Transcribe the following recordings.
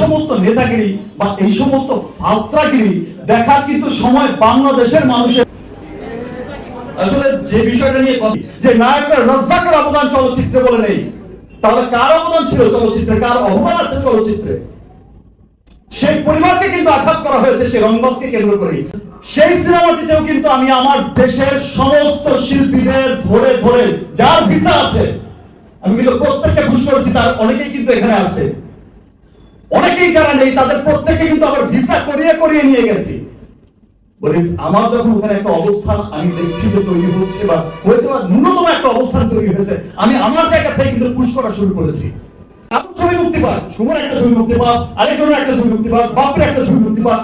সমস্ত নেতাগিরি বা এই সমস্ত ফাত্রাগিরি দেখা কিন্তু সময় বাংলাদেশের মানুষের। আসলে যে বিষয়টা নিয়ে যে নায়করা রাজ্জাকের অবদান চলচ্চিত্রে বলে নেই, তাহলে কার অবদান ছিল চলচ্চিত্রে? কার অবদান আছে চলচ্চিত্রে? সেই পরিবারকে কিন্তু আঘাত করা হয়েছে সেই রংবাসকে কেন্দ্র করে। সেই সিনেমাটিতেও কিন্তু আমি আমার দেশের সমস্ত শিল্পীদের ধরে ধরে যার ভিসা আছে, আমি কিন্তু প্রত্যেককে খুশ করেছি, তার অনেকেই কিন্তু এখানে আসছে অনেকেই যারা নেই তাদের প্রত্যেককে কিন্তু আবার ভিসা করিয়ে করিয়ে নিয়ে গেছি। বলিস, আমার যখন ওখানে একটা অবস্থান আমি দেখছি যে তৈরি হচ্ছে বা হয়েছে বা ন্যূনতম একটা অবস্থান তৈরি হয়েছে, আমি আমার জায়গা থেকে কিন্তু পুশ করা শুরু করেছি। ছবি মুক্তি পাক একটা ছবি মুক্তি পাক, আরেকজনের একটা ছবি মুক্তি পাক, বাপের একটা ছবি মুক্তি পাক।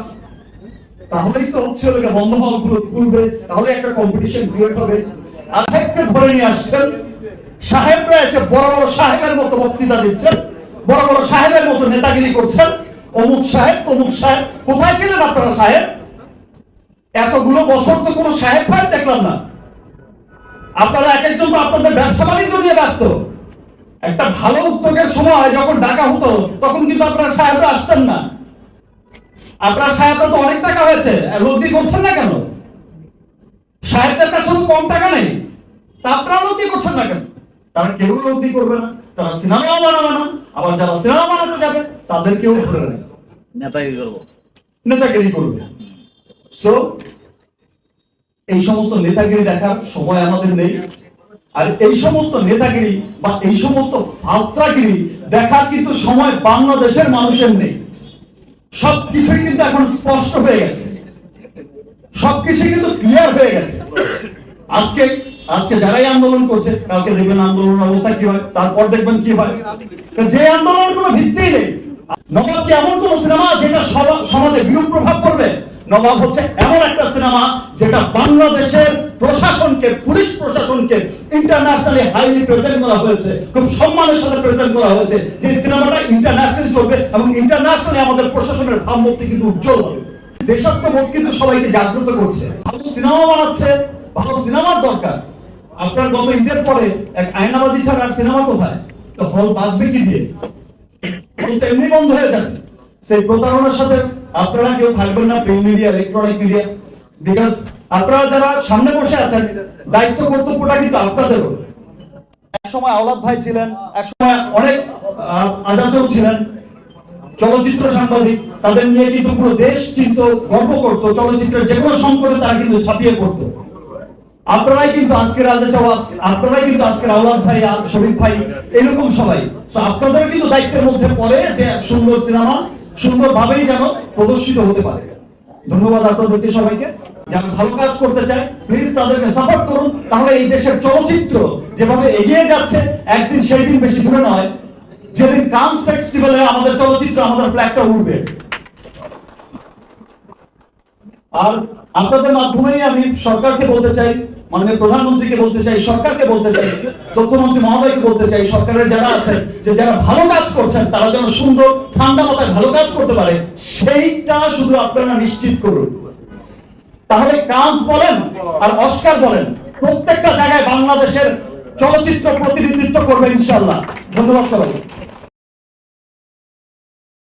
তাহলেই তো হচ্ছে লোকে বন্ধ হলগুলো খুলবে তাহলে একটা কম্পিটিশন ক্রিয়েট হবে। আধেককে ধরে নিয়ে আসছেন, সাহেবরা এসে বড় বড় সাহেবের মতো বক্তৃতা দিচ্ছেন। বড় বড় সাহেবের মতো নেতাগিরি করছেন। অমুক সাহেব, তমুক সাহেব, কোথায় ছিলেন আপনারা সাহেব? এতগুলো বছর তো কোনো সাহেব ফাহেব দেখলাম না। আপনারা এক একজন তো আপনাদের ব্যবসা বাণিজ্য নিয়ে ব্যস্ত। একটা ভালো উদ্যোগের সময় যখন ডাকা হতো, তখন কিন্তু আপনারা সাহেবরা আসতেন না। আপনার সাহেবরা তো অনেক টাকা হয়েছে, লগ্নি করছেন না কেন? সাহেবদের কাছে কম টাকা নেই। তা আপনারা লগ্নি করছেন না কেন? তারা কেউ লগ্নি করবে না। তারা সিনেমাও বানাবে না আবার যারা সিনেমা বানাতে যাবে তাদেরকেও ধরে নেয় নেতাগিরি করব। নেতাগিরি করবে। সো এই সমস্ত নেতাগিরি দেখার সময় আমাদের নেই। আর এই সমস্ত নেতাগিরি বা এই সমস্ত ফাত্রাগিরি দেখার কিন্তু সময় বাংলাদেশের মানুষের নেই। সবকিছুই কিন্তু এখন স্পষ্ট হয়ে গেছে। সবকিছুই কিন্তু ক্লিয়ার হয়ে গেছে। আজকে আজকে যারাই আন্দোলন করছে, কালকে দেখবেন আন্দোলনের অবস্থা কি হয়, তারপর দেখবেন কি হয়। যে আন্দোলনের কোনো ভিত্তি নেই। নবাব কি এমন কোন সিনেমা যেটা সমাজে বিরূপ প্রভাব পড়বে? নবাব হচ্ছে এমন একটা সিনেমা যেটা বাংলাদেশের প্রশাসনকে, পুলিশ প্রশাসনকে ইন্টারন্যাশনালি হাইলি প্রেজেন্ট করা হয়েছে, খুব সম্মানের সাথে প্রেজেন্ট করা হয়েছে। যে সিনেমাটা ইন্টারন্যাশনালি চলবে এবং ইন্টারন্যাশনালি আমাদের প্রশাসনের ভাবমূর্তি কিন্তু উজ্জ্বল হবে। দেশাত্মবোধ কিন্তু সবাইকে জাগ্রত করছে। ভালো সিনেমা বানাচ্ছে, ভালো সিনেমার দরকার। আপনার গত ঈদের পরে এক আয়নাবাজি ছাড়া আর সিনেমা কোথায়? তো হল বাঁচবে কি দিয়ে? হল তো এমনি বন্ধ হয়ে যাবে। সেই প্রতারণার সাথে আপনারা কেউ থাকবেন না print media electronic media because আপনারা যারা সামনে বসে আছেন দায়িত্ব কর্তব্যটা কিন্তু আপনাদেরও। এক সময় আওলাদ ভাই ছিলেন এক সময় অনেক আহ, আজাদও ছিলেন চলচ্চিত্র সাংবাদিক। তাদের নিয়ে কিন্তু পুরো দেশ চিন্ত গর্ব করত। চলচ্চিত্রের যে কোনো সংকটে তারা কিন্তু ছাপিয়ে পড়তো। আপনারাই কিন্তু আজকের রাজা চাওয়াজ আপনারাই কিন্তু আজকের আওলাদ ভাই শরীফ ভাই, এরকম সবাই। তো আপনাদের কিন্তু দায়িত্বের মধ্যে পড়ে যে সুন্দর সিনেমা সুন্দর ভাবেই যেন প্রদর্শিত হতে পারে। ধন্যবাদ আপনাদেরকে সবাইকে। যারা ভালো কাজ করতে চায় প্লিজ তাদেরকে সাপোর্ট করুন। তাহলে এই দেশের চলচ্চিত্র যেভাবে এগিয়ে যাচ্ছে, একদিন সেই দিন বেশি দূরে নয়। যেদিন কান্স ফেস্টিভ্যালে আমাদের চলচ্চিত্র, আমাদের ফ্ল্যাগটা উঠবে আর আপনাদের মাধ্যমেই আমি সরকারকে বলতে চাই মাননীয় প্রধানমন্ত্রীকে বলতে চাই, সরকারকে বলতে চাই তথ্যমন্ত্রী মহোদয়কে বলতে চাই, সরকারের যারা আছেন, যে যারা ভালো কাজ করছেন, তারা যেন সুন্দর, ঠান্ডা মাথায় ভালো কাজ করতে পারে, সেইটা শুধু আপনারা নিশ্চিত করুন। তাহলে কাজ বলেন আর অস্কার বলেন, প্রত্যেকটা জায়গায় বাংলাদেশের চলচ্চিত্র প্রতিনিধিত্ব করবে ইনশাল্লাহ ধন্যবাদ সবাইকে।